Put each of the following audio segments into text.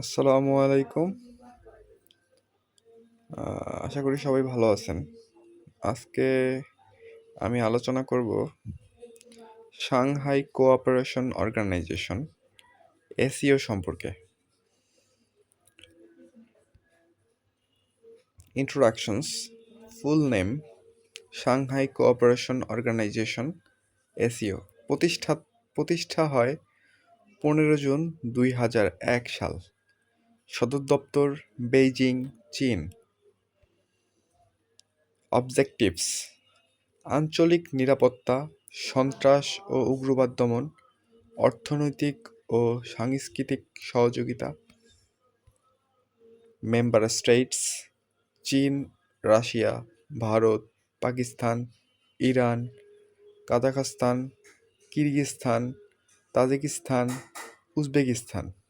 আসসালামু আলাইকুম। আশা করি সবাই ভালো আছেন। আজকে আমি আলোচনা করব সাংহাই কোঅপারেশন অর্গানাইজেশন এসিও সম্পর্কে। Introductions, full name Shanghai cooperation organization SCO প্রতিষ্ঠা প্রতিষ্ঠা হয় পনেরো জুন দুই হাজার এক সাল। সদর দপ্তর বেইজিং, চীন। অবজেক্টিভস আঞ্চলিক নিরাপত্তা, সন্ত্রাস ও উগ্রবাদ দমন, অর্থনৈতিক ও সাংস্কৃতিক সহযোগিতা। মেম্বার স্টেটস চীন, Russia, Bharat, Pakistan, Iran, Kazakhstan, Kyrgyzstan, Tajikistan, Uzbekistan.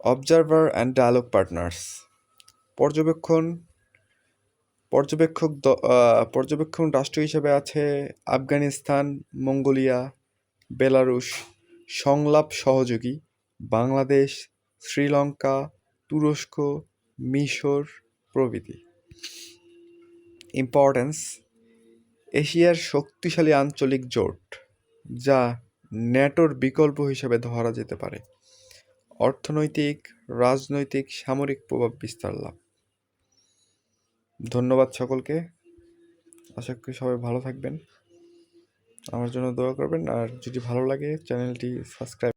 Observer and dialogue partners পর্যবেক্ষণ, পর্যবেক্ষক পর্যবেক্ষণ রাষ্ট্র হিসেবে আছে আফগানিস্তান, মঙ্গোলিয়া, বেলারুশ, সংলাপ সহযোগী, বাংলাদেশ, শ্রীলঙ্কা, তুরস্ক, মিশর প্রভৃতি। ইম্পর্টেন্স এশিয়ার শক্তিশালী আঞ্চলিক জোট, যা ন্যাটোর বিকল্প হিসেবে ধরা যেতে পারে। অর্থনৈতিক, রাজনৈতিক, সামরিক প্রভাব বিস্তার লাভ। ধন্যবাদ সকলকে। আশা করি সবাই ভালো থাকবেন। আমার জন্য দোয়া করবেন। আর যদি ভালো লাগে, চ্যানেলটি সাবস্ক্রাইব